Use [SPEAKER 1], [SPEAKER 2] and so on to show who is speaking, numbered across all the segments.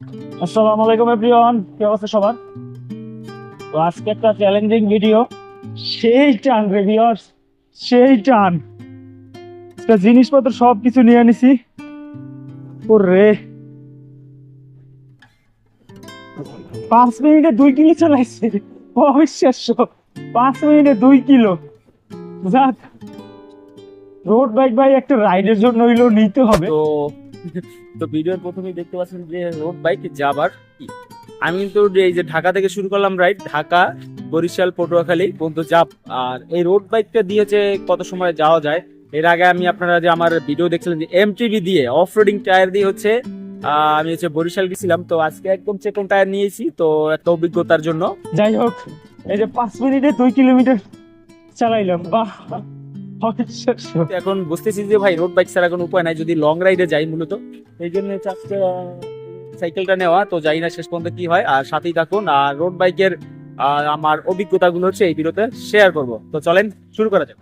[SPEAKER 1] আসসালামু আলাইকুম, এভরিওয়ান। কি অবস্থা সবার? তো আজকে একটা চ্যালেঞ্জিং ভিডিও সেই টান রিভিউয়ার্স সেই টান। একটা জিনিসপত্র সব কিছু নিয়ে নিছি। ওরে। পাঁচ মিনিটে দুই কিলো চালাইছে। অবিশ্বাস্য। পাঁচ মিনিটে দুই কিলো। যাক। রোড বাইক ভাই একটা রাইডের জন্য হইলেও নিতে হবে।
[SPEAKER 2] তো তো ভিডিওর প্রথমেই দেখতে পাচ্ছেন যে রোড বাইক যাবার কি? আমি কিন্তু এই যে ঢাকা থেকে শুরু করলাম রাইড ঢাকা, বরিশাল, পটুয়াখালী পর্যন্ত যাব আর এই রোড বাইকটা দিয়ে যে কত সময় যাওয়া যায়? এর আগে আমি আপনারা যে আমার ভিডিও দেখছিলেন যে এমটিভি দিয়ে অফ রোডিং টায়ার দিয়ে হচ্ছে আমি হচ্ছে বরিশাল গেছিলাম। তো আজকে একদম চেকন টায়ার নিয়েছি, তো একটা অভিজ্ঞতার জন্য।
[SPEAKER 1] যাই হোক, এই যে পাঁচ মিনিটে দুই কিলোমিটার চালাইলাম, বাহ!
[SPEAKER 2] এখন বুঝতেছি যে ভাই রোড বাইক ছাড়া কোনো উপায় নাই, যদি লং রাইডে যাই মূলত। এই জন্য সাইকেলটা নেওয়া, তো জানি না শেষ পর্যন্ত কি হয়। আর সাথেই থাকুন, আর রোড বাইকের আমার অভিজ্ঞতাগুলো হচ্ছে এই ভিডিওতে শেয়ার করব। তো চলেন, শুরু করা যাক।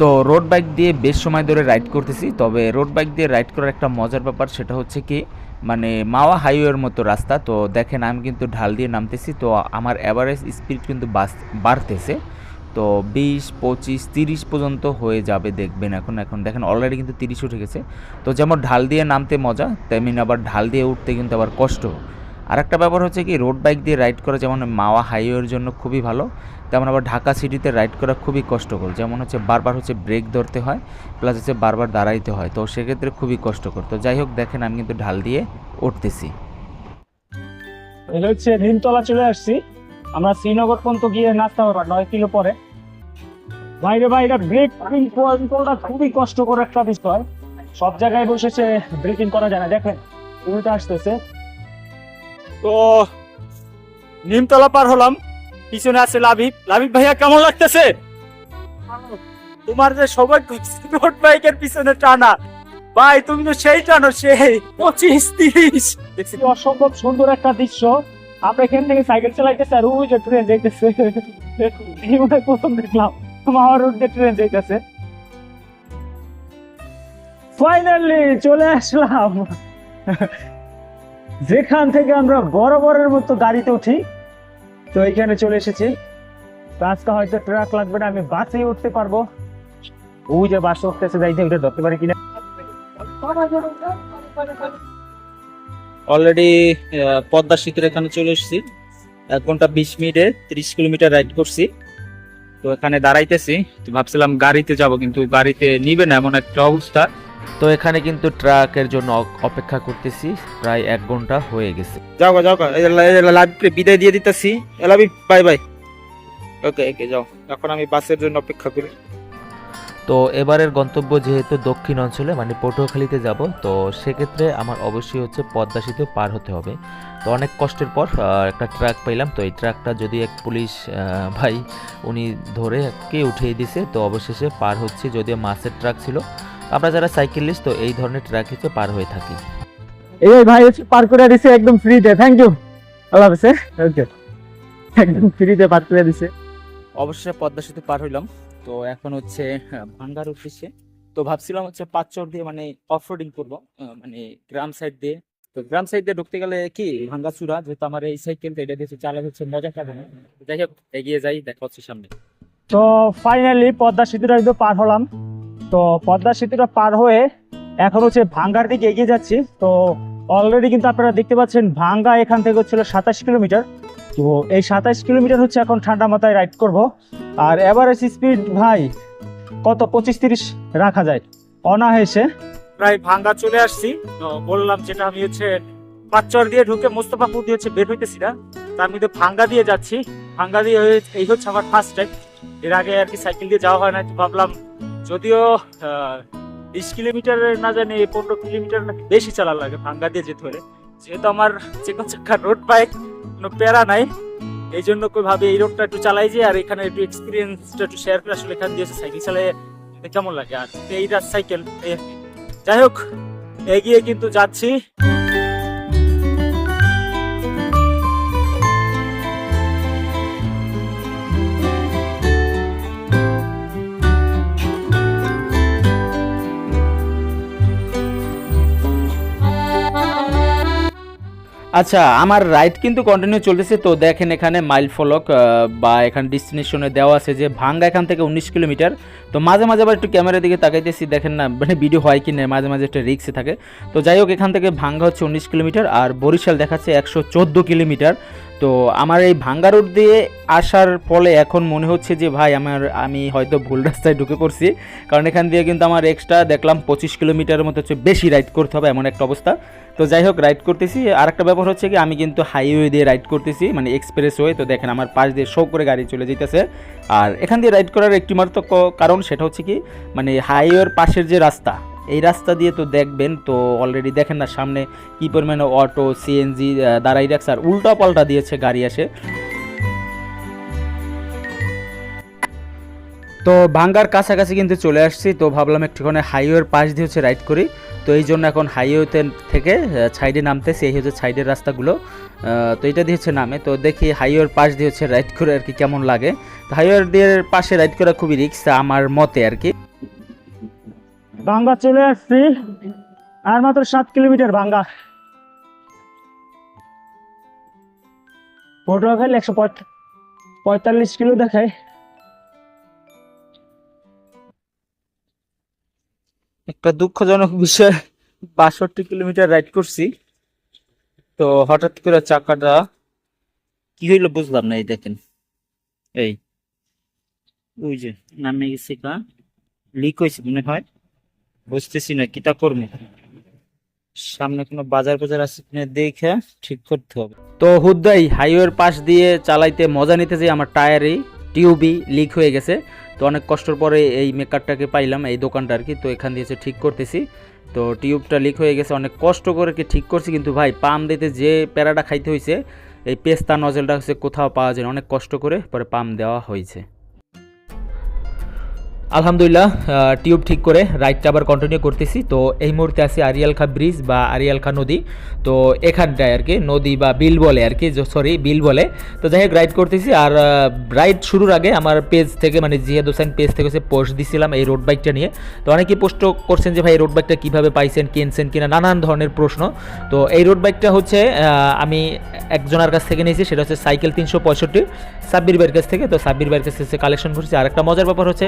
[SPEAKER 3] তো রোড বাইক দিয়ে বেশ সময় ধরে রাইড করতেছি, তবে রোড বাইক দিয়ে রাইড করার একটা মজার ব্যাপার সেটা হচ্ছে কি মানে মাওয়া হাইওয়ের মতো রাস্তা। তো দেখেন, আমি কিন্তু ঢাল দিয়ে নামতেছি। তো আমার অ্যাভারেজ স্পিড কিন্তু বাস, বাড়তেছে। তো বিশ, পঁচিশ, তিরিশ পর্যন্ত হয়ে যাবে দেখবেন এখন। এখন দেখেন অলরেডি কিন্তু তিরিশ উঠে গেছে। তো যেমন ঢাল দিয়ে নামতে মজা, তেমনি আবার ঢাল দিয়ে উঠতে কিন্তু আবার কষ্ট। আর একটা ব্যাপার হচ্ছে কি রোড বাইক দিয়ে রাইড করা যেমন মাওয়া হাইওয়ের জন্য খুবই ভালো। তেমন আবার ঢাকা সিটিতে রাইড করা খুবই কষ্টকর। যেমন হচ্ছে বারবার হচ্ছে ব্রেক ধরতে হয় প্লাস হচ্ছে বারবার দাঁড়াইতে হয়। তো সেক্ষেত্রে খুবই কষ্টকর। তো যাই হোক দেখেন আমি কিন্তু ঢাল দিয়ে উঠতেছি।
[SPEAKER 1] এটা হচ্ছে নিমতলা চলে আসছি। আমরা শ্রীনগর পর্যন্ত গিয়ে নাচতে পারব নয় কিলো পরে। বাইরে বাইরে ব্রেক কন্ট্রোলটা খুবই কষ্টকর একটা বিষয়। সব জায়গায় বসেছে ব্রেকিং করা যায় না। দেখেন উল্টা আসতেছে। তো নিমতলা পার হলাম। পিছনে আছে লাভিব। লাভিব ভাইয়া কেমন লাগতেছে? তোমার যে সৌভাগ্য রোড বাইকের পিছনে টানা। ভাই তুমি তো সেই টানো সেই পঁচিশ তিরিশ। দেখছি অসম্ভব সুন্দর একটা দৃশ্য। আমরা এখান থেকে সাইকেল চালাইতেছি আর ওই যে ট্রেন যাইতেছে। প্রথম দেখলাম। আমার রোড দিয়ে ট্রেন যাইতেছে। ফাইনালি চলে আসলাম। যেখান থেকে আমরা বরাবরের মতো গাড়িতে উঠি। তো এখানে চলে এসেছি। আজকে হয়তো ট্রাক লাগবে না, আমি বাসে উঠতে পারব। ওই যে বাসে উঠতেছে যাইতে ওটা ধরতে পারি কিনা?
[SPEAKER 2] অলরেডি পদ্মা সেতুর এখানে চলে এসেছি। এক ঘণ্টা বিশ মিনিটে তিরিশ কিলোমিটার রাইড করছি। তো এখানে দাঁড়াইতেছি। তো ভাবছিলাম গাড়িতে যাব, কিন্তু গাড়িতে নিবে না, এমন একটা অবস্থা।
[SPEAKER 3] তো এখানে কিন্তু ট্রাকের জন্য অপেক্ষা করতেছি প্রায় এক ঘণ্টা হয়ে গেছে।
[SPEAKER 2] যাও যাও লাইভকে বিদায় দিয়ে দিতেছি। এলাবি বাই বাই ওকে ওকে যাও। এখন আমি বাসের জন্য অপেক্ষা করি।
[SPEAKER 3] তো এবারের গন্তব্য যেহেতু দক্ষিণ অঞ্চলে মানে পটুয়াখালীতে যাব তো সেক্ষেত্রে আমার অবশ্যই হচ্ছে পদ্মা সেতু পার হতে হবে। তো অনেক কষ্টের পর একটা ট্রাক পাইলাম। তো এই ট্রাকটা যদি এক পুলিশ আহ, ভাই উনি ধরে কে উঠিয়ে দিছে তো অবশেষে পার হচ্ছে যদিও মাছের ট্রাক ছিল। আমরা যারা সাইকেলিস্ট তো এই ধরনের ট্রাক হচ্ছে পার হয়ে থাকি।
[SPEAKER 1] এই ভাই হচ্ছে পার করে দিছে একদম ফ্রিতে থ্যাংক ইউ আল্লাহ হাফেজ ওকে একদম ফ্রিতে পার করে দিছে।
[SPEAKER 2] অবশ্যই পদ্মা সেতু পার হইলাম। তো এখন হচ্ছে ভাঙ্গার উদ্দেশ্যে। তো ভাবছিলাম হচ্ছে পাঁচচর দিয়ে মানে অফ রোডিং করব মানে গ্রাম সাইড দিয়ে। তো গ্রাম সাইড দিয়ে ঢুকতে গেলে কি ভাঙ্গাচুরা যেহেতু আমার এই সাইকেলটা এটা দিয়ে চালা হচ্ছে মজা পাবে না। যাই হোক এগিয়ে যাই দেখা হচ্ছে সামনে।
[SPEAKER 1] তো ফাইনালি পদ্মা সেতুটা একদম পার হলাম। তো পদ্মা সেতুটা পার হয়ে এখন হচ্ছে ভাঙ্গার দিকে এগিয়ে যাচ্ছি। তো অলরেডি কিন্তু আপনারা দেখতে পাচ্ছেন ভাঙ্গা এখান থেকে হচ্ছিল সাতাশ কিলোমিটার। তো এই সাতাশ কিলোমিটার হচ্ছে এখন ঠান্ডা মাথায় রাইড করব। আর এভারেজ স্পিড ভাই কত? পঁচিশ তিরিশ রাখা যায়। অনায়াসে প্রায় ভাঙ্গা চলে আসছি। তো বললাম যেটা আমি হচ্ছে পাঁচচর দিয়ে ঢুকে মোস্তফাপুর দিয়ে হচ্ছে বের হইতেছি না। তো আমি তো ভাঙ্গা দিয়ে যাচ্ছি। ভাঙ্গা দিয়ে এই হচ্ছে আমার ফার্স্ট টাইম এর আগে আর কি সাইকেল দিয়ে যাওয়া হয় না ভাবলাম যদিও বিশ কিলোমিটার না জানি, পনেরো কিলোমিটার নাকি বেশি চালা লাগে, ভাঙ্গা দিয়ে যেতে হলে যেহেতু আমার চেকন চাক্কা রোড বাইক কোনো প্যারা নাই। এই জন্য ভাবে এই রোডটা একটু চালাই যে, আর এখানে একটু এক্সপিরিয়েন্সটা একটু শেয়ার করে আসলে এখান দিয়ে সাইকেল চালায়। কেমন লাগে? আর এই রাত সাইকেল। যাই হোক, এগিয়ে কিন্তু যাচ্ছি।
[SPEAKER 3] আচ্ছা আমার রাইড কিন্তু কন্টিনিউ চলতেছে। তো দেখেন এখানে মাইল ফলক বা এখানে ডেস্টিনেশনে দেওয়া আছে যে ভাঙ্গা এখান থেকে উনিশ কিলোমিটার। তো মাঝে মাঝে আবার একটু ক্যামেরার দিকে তাকাইতেছি, দেখেন না মানে ভিডিও হয় কি না, মাঝে মাঝে একটা রিক্সে থাকে। তো যাই হোক, এখান থেকে ভাঙ্গা হচ্ছে উনিশ কিলোমিটার, আর বরিশাল দেখাচ্ছে একশো চোদ্দ কিলোমিটার। তো আমার এই ভাঙ্গা রোড দিয়ে আসার ফলে এখন মনে হচ্ছে যে ভাই আমার, আমি হয়তো ভুল রাস্তায় ঢুকে পড়ছি। কারণ এখান দিয়ে কিন্তু আমার এক্সট্রা দেখলাম পঁচিশ কিলোমিটারের মতো হচ্ছে বেশি রাইড করতে হবে এমন একটা অবস্থা। তো যাই হোক রাইড করতেছি। আর একটা ব্যাপার হচ্ছে কি, আমি কিন্তু হাইওয়ে দিয়ে রাইড করতেছি মানে এক্সপ্রেস ওয়ে তো দেখেন আমার পাশ দিয়ে শো করে গাড়ি চলে যেতেছে আর এখান দিয়ে রাইড করার একটি মাত্র কারণ সেটা হচ্ছে কি মানে হাইওয়ের পাশের যে রাস্তা এই রাস্তা দিয়ে তো দেখবেন, তো অলরেডি দেখেন না সামনে কী পরিমাণে অটো সিএনজি দাঁড়াই রাখছে আর উল্টা পাল্টা দিয়েছে গাড়ি আসে তো ভাঙ্গার কাছাকাছি কিন্তু চলে আসছি, তো ভাবলাম একটুখানি হাইওয়ের পাশ দিয়ে হচ্ছে রাইড করি। তো এই জন্য এখন হাইওয়েতে থেকে সাইডে নামতেছি, এই হচ্ছে সাইডের রাস্তাগুলো। তো এটা দিয়ে হচ্ছে নামে, তো দেখি হাইওয়ের পাশ দিয়ে হচ্ছে রাইড করে আর কি কেমন লাগে। তো হাইওয়ের দিয়ে পাশে রাইড করা খুবই রিক্স আমার মতে আর কি।
[SPEAKER 1] ভাঙ্গা চলে আসছি। আর মাত্র সাত কিলোমিটার ভাঙ্গা। পটুয়াখালী একশো পঁয়ত- পঁয়তাল্লিশ কিলো দেখায়।
[SPEAKER 3] একটা দুঃখজনক বিষয়, বাষট্টি কিলোমিটার রাইড করছি। তো হঠাৎ করে চাকাটা কি হইল বুঝলাম না, এই দেখেন। এই, ওই যে নামে গেছে কা লিক হয়েছে মনে হয়। বুঝতেছি না কিটা করব? সামনে কোনো বাজার বাজার আছে কিনা দেখে ঠিক করতে হবে। তো হুদ্দাই হাইওয়ের পাশ দিয়ে চালাইতে মজা নিতে যে আমার টায়ারই টিউবই লিক হয়ে গেছে। তো অনেক কষ্টর পরে এই মেকারটাকে পাইলাম, এই দোকানটা আর কি। তো এখান দিয়ে ঠিক করতেছি। তো টিউবটা লিক হয়ে গেছে, অনেক কষ্ট করে কি ঠিক করছি, কিন্তু ভাই পাম দিতে যে প্যারাটা খাইতে হয়েছে এই পেস্তা, নজলটা হচ্ছে কোথাও পাওয়া যায় অনেক কষ্ট করে পরে পাম দেওয়া হয়েছে। আলহামদুলিল্লাহ টিউব ঠিক করে রাইডটা আবার কন্টিনিউ করতেছি। তো এই মুহূর্তে আছি আরিয়ালখা ব্রিজ বা আরিয়ালখা নদী। তো এখানটায় আর কি, নদী বা বিল বলে আর কি সরি বিল বলে। তো যাই হোক রাইড করতেছি। আর রাইড শুরুর আগে আমার পেজ থেকে মানে জিয়াদ হোসেন পেজ থেকে হচ্ছে পোস্ট দিছিলাম এই রোড বাইকটা নিয়ে। তো অনেকেই পোস্ট করছেন যে, ভাই, এই রোড বাইকটা কীভাবে পাইছেন, কিনছেন কিনা? নানান ধরনের প্রশ্ন। তো এই রোড বাইকটা হচ্ছে আমি একজনের কাছ থেকে নিয়েছি, সেটা হচ্ছে সাইকেল তিনশো পঁয়ষট্টি, সাব্বির ভাইয়ের কাছ থেকে। তো সাব্বির ভাইয়ের কাছ থেকে কালেকশন করছি। আর একটা মজার ব্যাপার হচ্ছে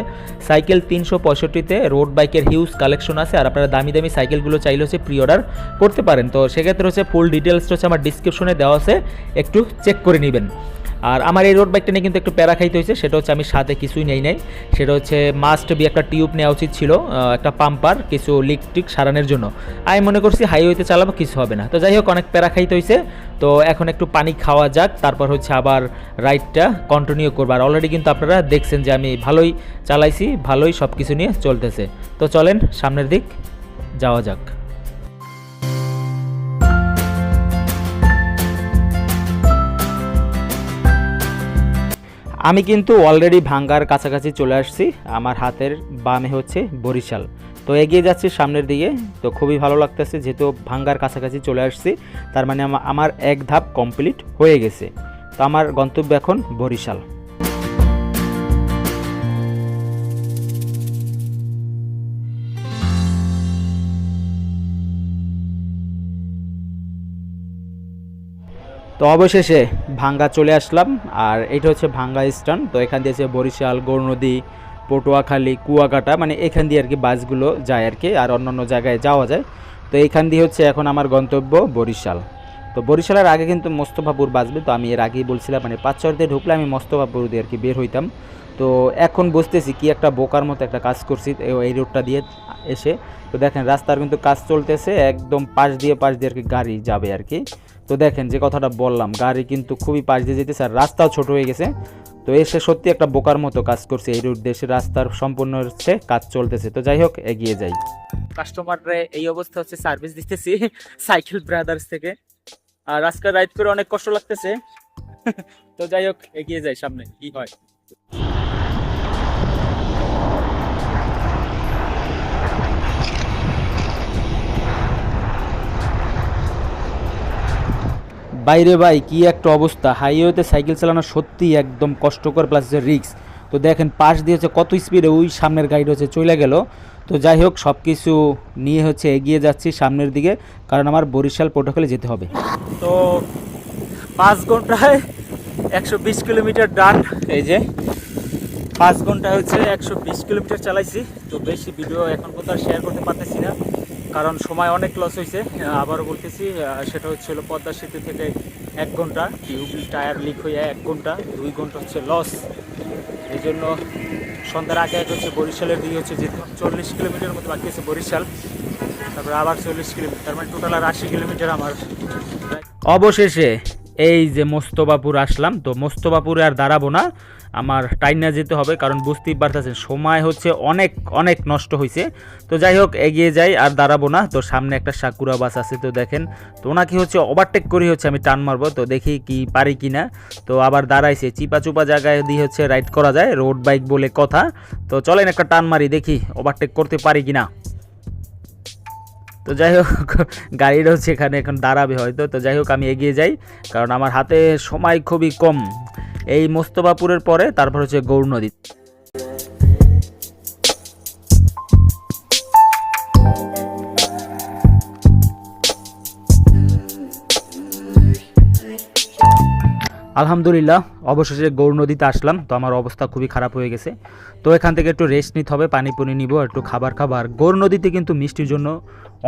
[SPEAKER 3] সাইকেল তিনশো পঁয়ষট্টিতে, রোড বাইকের হিউজ কালেকশন আছে, আর আপনারা দামি দামি সাইকেলগুলো চাইলে হচ্ছে প্রি অর্ডার করতে পারেন। তো সেক্ষেত্রে হচ্ছে ফুল ডিটেলস হচ্ছে আমার ডিসক্রিপশনে দেওয়া আছে, একটু চেক করে নেবেন। আর আমার এই রোড বাইকটা নিয়ে কিন্তু একটু প্যারা খাইতে হয়েছে সেটা হচ্ছে আমি সাথে কিছুই নেই নাই। সেটা হচ্ছে মাস্ট বি একটা টিউব নেওয়া উচিত ছিল একটা পাম্পার কিছু লিক টিক সারানোর জন্য। আমি মনে করছি হাইওয়েতে চালাবো, কিছু হবে না। তো যাই হোক, অনেক প্যারা খাইতে হয়েছে তো এখন একটু পানি খাওয়া যাক, তারপর হচ্ছে আবার রাইডটা কন্টিনিউ করব। আর অলরেডি কিন্তু আপনারা দেখছেন যে আমি ভালোই চালাইছি, ভালোই সব কিছু নিয়ে চলতেছে। তো চলেন, সামনের দিক যাওয়া যাক। আমি কিন্তু অলরেডি ভাঙ্গার কাছাকাছি চলে আসছি। আমার হাতের বামে হচ্ছে বরিশাল। তো এগিয়ে যাচ্ছি সামনের দিকে। তো খুবই ভালো লাগতেছে, যেহেতু ভাঙ্গার কাছাকাছি চলে আসছি। তার মানে আমা- আমার এক ধাপ কমপ্লিট হয়ে গেছে। তো আমার গন্তব্য এখন বরিশাল। তো অবশেষে ভাঙ্গা চলে আসলাম, আর এটা হচ্ছে ভাঙ্গা স্ট্যান্ড। তো এখান দিয়ে বরিশাল গৌরনদী পটুয়াখালী, কুয়াকাটা মানে এখান দিয়ে আর কি বাসগুলো যায় আর কি, আর অন্যান্য জায়গায় যাওয়া যায়। তো এইখান দিয়ে হচ্ছে এখন আমার গন্তব্য বরিশাল। তো বরিশালের আগে কিন্তু মোস্তফাপুর বাসবে তো আমি এর আগেই বলছিলাম মানে পাঁচ, ছয় দিয়ে ঢুকলে আমি মোস্তফাপুর দিয়ে আর কি বের হইতাম। তো এখন বুঝতেছি কি একটা বোকার মতো একটা কাজ করছি এই রোডটা দিয়ে এসে। তো দেখেন, রাস্তার কিন্তু কাজ চলতেছে, একদম পাশ দিয়ে পাশ দিয়ে আর কি গাড়ি যাবে আর কি। তো দেখেন যে কথাটা বললাম, গাড়ি কিন্তু খুবই পাশ দিয়ে যেতেছে আর রাস্তাও ছোট হয়ে গেছে। তো এসে সত্যি একটা বোকার মতো কাজ করছে এই রোড দেশে রাস্তার সম্পূর্ণ হচ্ছে কাজ চলতেছে। তো যাই হোক, এগিয়ে যাই।
[SPEAKER 2] কাস্টমাররা এই অবস্থা হচ্ছে সার্ভিস দিতেছি, সাইকেল ব্রাদার্স থেকে। আর আজকে রাইড করে অনেক কষ্ট লাগতেছে। তো যাই হোক, এগিয়ে যাই সামনে, কি হয়।
[SPEAKER 3] বাইরে ভাই, কি একটা অবস্থা। হাইওয়েতে সাইকেল চালানো সত্যি একদম কষ্টকর প্লাস যে রিক্স তো দেখেন, পাশ দিয়ে হচ্ছে কত স্পিডে ওই সামনের গাড়িটা হচ্ছে, চলে গেল। তো যাই হোক সব কিছু নিয়ে হচ্ছে এগিয়ে যাচ্ছি সামনের দিকে, কারণ আমার বরিশাল প্রোটোকলে যেতে হবে।
[SPEAKER 2] তো পাঁচ ঘন্টায় একশো বিশ কিলোমিটার ডান এই যে, পাঁচ ঘণ্টা হচ্ছে একশো বিশ কিলোমিটার চালাইছি। তো বেশি ভিডিও এখন কোথাও শেয়ার করতে পারতেছি না। কারণ সময় অনেক লস হয়েছে আবারও বলতেছি সেটা হচ্ছে পদ্মা সেতু থেকে এক ঘণ্টা, টিউব টায়ার লিক হয়ে এক ঘণ্টা, দুই ঘণ্টা হচ্ছে লস এই জন্য সন্ধ্যার আগে এক হচ্ছে বরিশালের দিকে হচ্ছে যেতে চল্লিশ কিলোমিটার মতো বাকি আছে বরিশাল। তারপরে আবার চল্লিশ কিলোমিটার মানে টোটাল আর আশি কিলোমিটার আমার।
[SPEAKER 3] অবশেষে এই যে মোস্তবাপুর আসলাম, তো মোস্তবাপুরে আর দাঁড়াবো না। আমার টাইনা যেতে হবে, কারণ বুঝতেই পারতেছেন, সময় হচ্ছে অনেক অনেক নষ্ট হয়েছে তো যাই হোক, এগিয়ে যাই, আর দাঁড়াবো না। তো সামনে একটা সাকুরা বাস আছে, তো দেখেন, তো ওনাকে হচ্ছে ওভারটেক করি হচ্ছে আমি টান মারবো। তো দেখি কি পারি কি না। তো আবার দাঁড়াইছে চিপা চুপা জায়গায় দিয়ে হচ্ছে রাইড করা যায় রোড বাইক বলে কথা। তো চলেন একটা টান মারি, দেখি ওভারটেক করতে পারি কি না। তো যাই হোক, গাড়িরও সেখানে এখানে এখন দাঁড়াবে হয়তো, তো যাই হোক আমি এগিয়ে যাই, কারণ আমার হাতে সময় খুবই কম। এই মোস্তফাপুরের পরে, তারপর হচ্ছে গৌর নদী। আলহামদুলিল্লাহ, অবশেষে গৌর নদীতে আসলাম, তো আমার অবস্থা খুবই খারাপ হয়ে গেছে। তো এখান থেকে একটু রেস্ট নিতে হবে পানি পুনি নিব, একটু খাবার খাবার। গৌর নদীতে কিন্তু মিষ্টির জন্য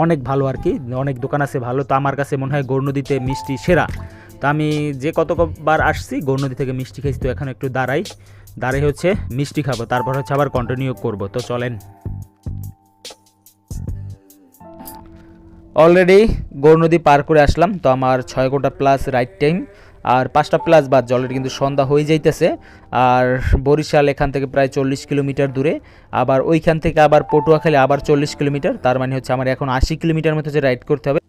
[SPEAKER 3] অনেক ভালো আর কি, অনেক দোকান আছে ভালো, তো আমার কাছে মনে হয় গৌর নদীতে মিষ্টি সেরা। তো আমি যে কতবার আসছি, গৌর নদী থেকে মিষ্টি খাইছি, তো এখন একটু দাঁড়াই। দাঁড়াই হচ্ছে, মিষ্টি খাব, তারপর হচ্ছে আবার কন্টিনিউ করব, তো চলেন। অলরেডি গৌর নদী পার করে আসলাম, তো আমার ছয় ঘণ্টা প্লাস রাইট টাইম আর পাঁচটা প্লাস বাদ অলরেডি কিন্তু সন্ধ্যা হয়ে যাইতেছে। আর বরিশাল এখান থেকে প্রায় চল্লিশ কিলোমিটার দূরে। আবার ওইখান থেকে আবার পটুয়াখালী আবার চল্লিশ কিলোমিটার। তার মানে হচ্ছে আমার এখন আশি কিলোমিটার মতো যে রাইড করতে হবে।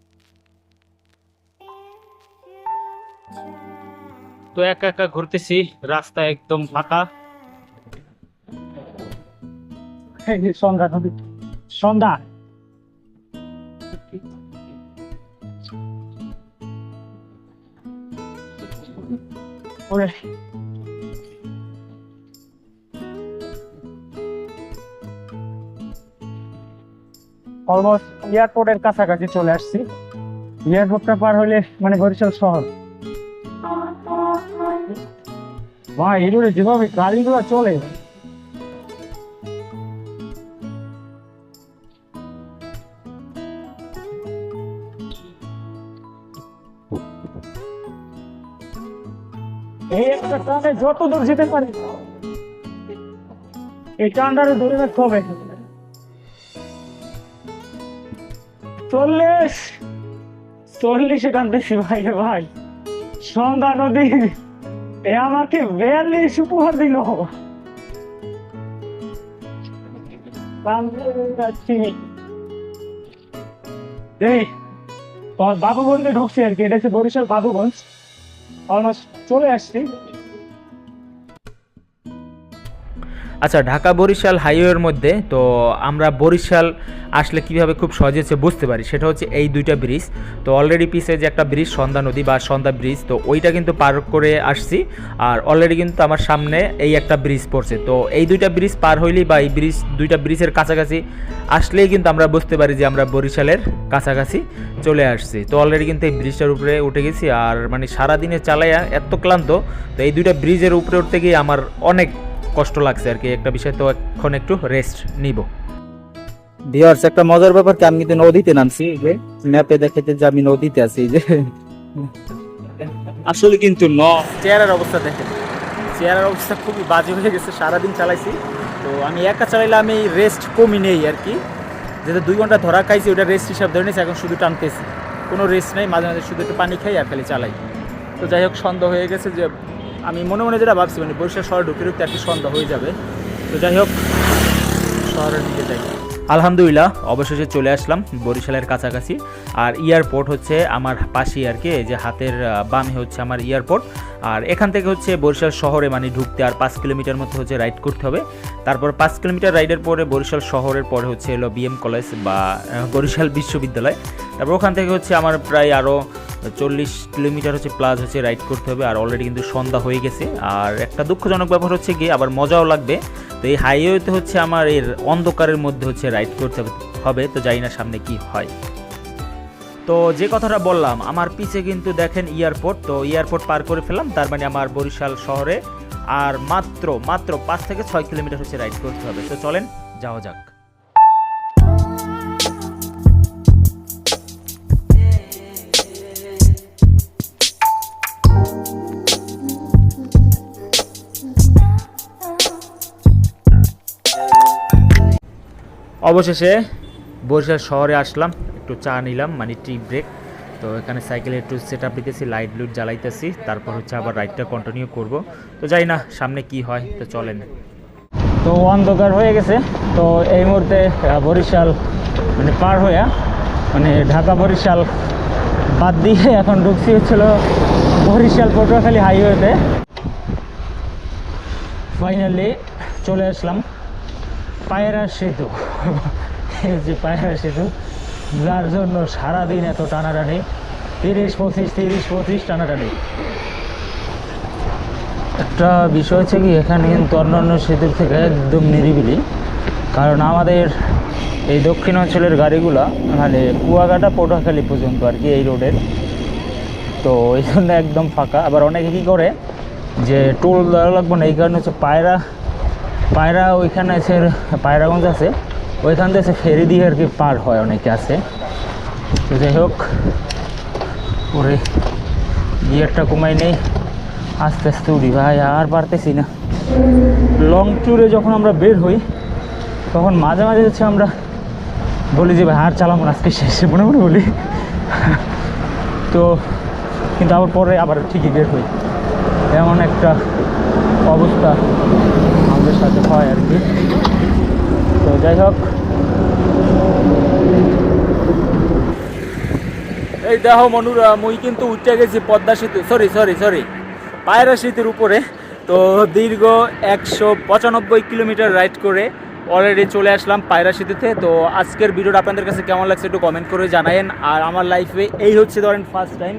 [SPEAKER 2] তো একা একা ঘুরতেছি রাস্তা একদম ফাঁকা।
[SPEAKER 1] সন্ধ্যা নদী। সন্ধ্যা। ওরে। অলমোস্ট এয়ারপোর্টের কাছাকাছি চলে আসছি। এয়ারপোর্টটা পার হলে মানে বরিশাল শহর। ভাই এগুলো যেভাবে গাড়িগুলো চলে টানে যত দূর যেতে পারে। এই টানটারে ধরে রাখতে হবে চল্লিশ। চল্লিশে টানতেছি ভাই রে ভাই। সন্ধ্যা নদী। এ আমাকে বিয়াল্লিশ উপহার দিল। বাবুগঞ্জে ঢুকছি আর কি। এটা হচ্ছে বরিশাল বাবুগঞ্জ। অলমোস্ট চলে আসছি।
[SPEAKER 3] আচ্ছা ঢাকা বরিশাল হাইওয়ের মধ্যে তো আমরা বরিশাল আসলে কীভাবে খুব সহজে বুঝতে পারি? সেটা হচ্ছে এই দুইটা ব্রিজ। তো অলরেডি পিসে যে একটা ব্রিজ, সন্ধ্যা নদী বা সন্ধ্যা ব্রিজ, তো ওইটা কিন্তু পার করে আসছি। আর অলরেডি কিন্তু আমার সামনে এই একটা ব্রিজ পড়ছে। তো এই দুইটা ব্রিজ পার হইলেই বা এই ব্রিজ, দুইটা ব্রিজের কাছাকাছি আসলেই কিন্তু আমরা বুঝতে পারি যে আমরা বরিশালের কাছাকাছি চলে আসছি। তো অলরেডি কিন্তু এই ব্রিজটার উপরে উঠে গেছি। আর মানে সারাদিনে চালাইয়া এত ক্লান্ত, তো এই দুইটা ব্রিজের উপরে উঠতে গিয়ে আমার অনেক কষ্ট লাগছে আর কি। একটা বিষয় তো এখন একটু রেস্ট নিব।
[SPEAKER 4] ভিউয়ার্স একটা মজার ব্যাপার কি আমি কিন্তু নদীতে নামছি এই যে ম্যাপে দেখাতে যে আমি নদীতে আছি এই যে।
[SPEAKER 2] আসলে কিন্তু ন চেয়ারের অবস্থা দেখেন। চেয়ারের অবস্থা খুবই বাজে হয়ে গেছে সারাদিন চালাইছি। তো আমি একা চালাইলে আমি রেস্ট কমই নেই আর কি। যেটা দুই ঘণ্টা ধরা খাইছি ওটা রেস্ট হিসাব ধরে নিয়েছি এখন শুধু টানতেছি। কোনো রেস্ট নেই মাঝে মাঝে শুধু একটু পানি খাই আর খালি চালাই। তো যাই হোক সন্ধ্যা হয়ে গেছে যে আমি মনে মনে যেটা ভাবছি মানে বরিশাল শহরে ঢুকে ঢুকতে কি সন্ধ্যা হয়ে যাবে। তো যাই হোক, শহরের দিকে যাই।
[SPEAKER 3] আলহামদুলিল্লাহ, অবশেষে চলে আসলাম বরিশালের কাছাকাছি। আর এয়ারপোর্ট হচ্ছে আমার পাশেই আর কি যে হাতের বামে হচ্ছে আমার এয়ারপোর্ট। আর এখান থেকে হচ্ছে বরিশাল শহরে মানে ঢুকতে আর পাঁচ কিলোমিটার মতো হচ্ছে রাইড করতে হবে। তারপর পাঁচ কিলোমিটার রাইডের পরে বরিশাল শহরের পরে হচ্ছে এলো বিএম কলেজ বা বরিশাল বিশ্ববিদ্যালয়। তারপর ওখান থেকে হচ্ছে আমার প্রায় আরও
[SPEAKER 5] চল্লিশ কিলোমিটার হচ্ছে প্লাস হচ্ছে রাইড করতে হবে, আর অলরেডি কিন্তু সন্ধ্যা হয়ে গেছে। আর একটা দুঃখজনক ব্যাপার হচ্ছে কি আবার মজাও লাগবে। তো এই হাইওয়েতে হচ্ছে আমার এর অন্ধকারের মধ্যে হচ্ছে রাইড করতে হবে, তো জানি না সামনে কি হয়। তো যে কথাটা বললাম, আমার পিছে কিন্তু দেখেন এয়ারপোর্ট, তো এয়ারপোর্ট পার করে ফেলাম তার মানে আমার বরিশাল শহরে আর মাত্র মাত্র পাঁচ থেকে ছয় কিলোমিটার হচ্ছে রাইড করতে হবে। তো চলেন, যাওয়া যাক। অবশেষে বরিশাল শহরে আসলাম, একটু চা নিলাম মানে টি ব্রেক তো এখানে সাইকেলে একটু সেট আপ দিতেছি লাইট লুট জ্বালাইতেছি, তারপর হচ্ছে আবার রাইডটা কন্টিনিউ করব। তো যাই না, সামনে কি হয়, তো চলেন।
[SPEAKER 6] তো অন্ধকার হয়ে গেছে, তো এই মুহূর্তে বরিশাল মানে পার হইয়া মানে ঢাকা বরিশাল বাদ দিয়ে এখন ঢুকছি হচ্ছিল বরিশাল পটুয়াখালী হাইওয়েতে ফাইনালি চলে আসলাম। পায়রা সেতু। এই হচ্ছে পায়রা সেতু, যার জন্য সারাদিন এত টানাটানি। তিরিশ, পঁচিশ তিরিশ, পঁচিশ টানাটানি। একটা বিষয় হচ্ছে কি, এখানে কিন্তু অন্যান্য সেতুর থেকে একদম নিরিবিলি। কারণ আমাদের এই দক্ষিণ অঞ্চলের গাড়িগুলা মানে কুয়াকাটা পটুয়াখালী পর্যন্ত আর কি এই রোডের। তো এই জন্য একদম ফাঁকা। আবার অনেকে কী করে, যে টোল দেওয়া লাগবে না, এই কারণে হচ্ছে পায়রা পায়রা ওইখানে আছে, পায়রাগঞ্জ আছে। ওইখান থেকে ফেরি দিয়ে আর কি পার হয় অনেকে আছে। তো যাই হোক, ওরে গিয়ারটা কমাই নেই। আস্তে আস্তে উড়ি ভাই, আর পারতেছি না। লং ট্যুরে যখন আমরা বের হই, তখন মাঝে মাঝে হচ্ছে আমরা বলি যে, ভাই, আর চালাবো না, আজকে শেষে, মনে মনে বলি। তো কিন্তু আবার পরে আবার ঠিকই বের হই। এমন একটা অবস্থা। আমাদের সাথে হয় আর কি। তো যাই হোক।
[SPEAKER 3] এই দেখো মনুরা, মুই কিন্তু উঠে গেছি পদ্মা সেতু। সরি সরি সরি পায়রা সেতুর উপরে। তো দীর্ঘ একশো পঁচানব্বই কিলোমিটার রাইড করে অলরেডি চলে আসলাম পায়রা সেতুতে। তো আজকের ভিডিওটা আপনাদের কাছে কেমন লাগছে একটু কমেন্ট করে জানায়েন। আর আমার লাইফে এই হচ্ছে ধরেন ফার্স্ট টাইম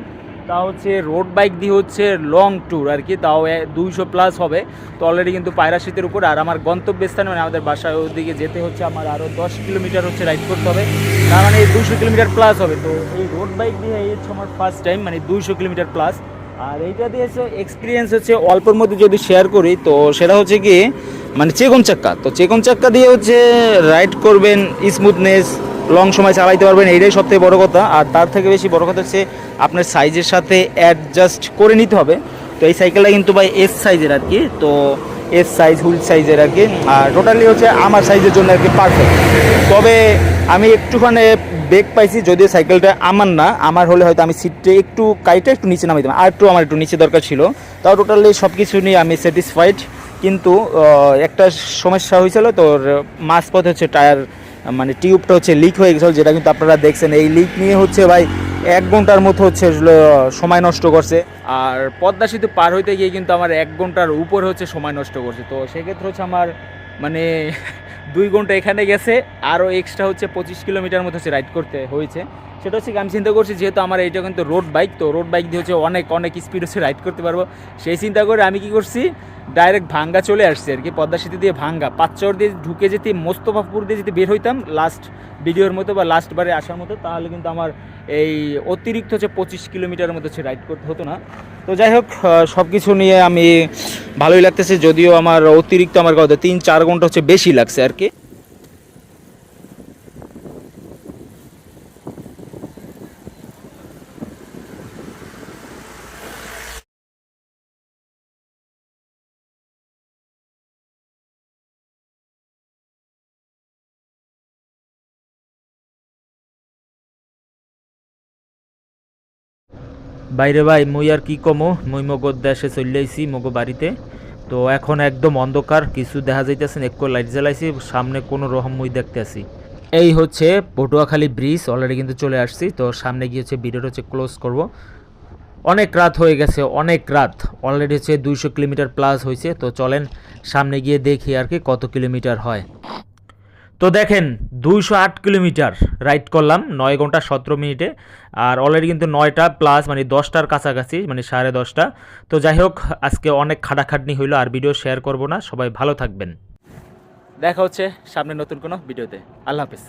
[SPEAKER 3] তা হচ্ছে রোড বাইক দিয়ে হচ্ছে লং ট্যুর আর কি, তাও দুইশো প্লাস হবে। তো অলরেডি কিন্তু পায়রা শীতের উপর আর আমার গন্তব্যস্থানে মানে আমাদের বাসায় ওদিকে যেতে হচ্ছে আমার আরও দশ কিলোমিটার হচ্ছে রাইড করতে হবে। তার মানে দুশো কিলোমিটার প্লাস হবে। তো এই রোড বাইক দিয়ে এই হচ্ছে আমার ফার্স্ট টাইম মানে দুইশো কিলোমিটার প্লাস আর এইটা দিয়ে এক্সপিরিয়েন্স হচ্ছে অল্পের মধ্যে যদি শেয়ার করি, তো সেটা হচ্ছে কি মানে চেকন চাক্কা। তো চেকন চাক্কা দিয়ে হচ্ছে রাইড করবেন স্মুথনেস লং সময় চালাইতে পারবেন, এইটাই সবথেকে বড় কথা। আর তার থেকে বেশি বড় কথা হচ্ছে আপনার সাইজের সাথে অ্যাডজাস্ট করে নিতে হবে। তো এই সাইকেলটা কিন্তু ভাই এস সাইজের আর কি তো এস সাইজ হুইল সাইজের আর কি আর টোটালি হচ্ছে আমার সাইজের জন্য আর কি পারফেক্ট তবে আমি একটুখানি বেগ পাইছি, যদিও সাইকেলটা আমার না। আমার হলে হয়তো আমি সিটটা একটু কাইটা একটু নিচে নামাইতাম আর একটু আমার একটু নিচে দরকার ছিল। তাও টোটালি সব কিছু নিয়ে আমি স্যাটিসফাইড কিন্তু একটা সমস্যা হয়েছিল, তোর মাঝপথে হচ্ছে টায়ার মানে টিউবটা হচ্ছে লিক হয়ে গেছিল, যেটা কিন্তু আপনারা দেখছেন। এই লিক নিয়ে হচ্ছে ভাই এক ঘণ্টার মতো হচ্ছে সময় নষ্ট করছে। আর পদ্মা সেতু পার হইতে গিয়ে কিন্তু আমার এক ঘণ্টার উপর হচ্ছে সময় নষ্ট করছে। তো সেক্ষেত্রে হচ্ছে আমার মানে দুই ঘণ্টা এখানে গেছে, আরও এক্সট্রা হচ্ছে পঁচিশ কিলোমিটার মতো হচ্ছে রাইড করতে হয়েছে। সেটা হচ্ছে আমি চিন্তা করছি যেহেতু আমার এইটা কিন্তু রোড বাইক তো রোড বাইক দিয়ে হচ্ছে অনেক অনেক স্পিড হচ্ছে রাইড করতে পারব। সেই চিন্তা করে আমি কি করছি ডাইরেক্ট ভাঙ্গা চলে আসছে আর কি, পদ্মা সেতু দিয়ে ভাঙ্গা। পাঁচচর দিয়ে ঢুকে যেতে, মোস্তফাপুর দিয়ে যদি বের হইতাম লাস্ট ভিডিওর মতো বা লাস্টবারে আসার মতো, তাহলে কিন্তু আমার এই অতিরিক্ত হচ্ছে পঁচিশ কিলোমিটারের মতো হচ্ছে রাইড করতে হতো না। তো যাই হোক সব কিছু নিয়ে আমি ভালোই লাগতেছে, যদিও আমার অতিরিক্ত আমার কথা তিন চার ঘণ্টা হচ্ছে বেশি লাগছে আর কি।
[SPEAKER 5] বাইরে ভাই, মুই আর কি কমো? মুই মগর দেশে চলে আইছি, মগো বাড়িতে। তো এখন একদম অন্ধকার, কিছু দেখা যাইতেছে একটু লাইট জ্বালাইছি, সামনে কোনো রকম মুই দেখতে আসি এই হচ্ছে পটুয়াখালী ব্রিজ অলরেডি কিন্তু চলে আসছি, তো সামনে গিয়ে হচ্ছে ভিডিওটা হচ্ছে ক্লোজ করব। অনেক রাত হয়ে গেছে, অনেক রাত অলরেডি হচ্ছে দুইশো কিলোমিটার প্লাস হয়েছে তো চলেন সামনে গিয়ে দেখি আর কি কত কিলোমিটার হয়।
[SPEAKER 3] তো দেখেন, দুইশো আট কিলোমিটার রাইড করলাম, নয় ঘণ্টা সতেরো মিনিটে। আর অলরেডি কিন্তু নয়টা প্লাস মানে দশটার কাছাকাছি মানে সাড়ে দশটা। তো যাই হোক, আজকে অনেক খাটাখাটনি হইল, আর ভিডিও শেয়ার করব না। সবাই ভালো থাকবেন।
[SPEAKER 2] দেখা হচ্ছে সামনে নতুন কোনো ভিডিওতে। আল্লাহ হাফিজ।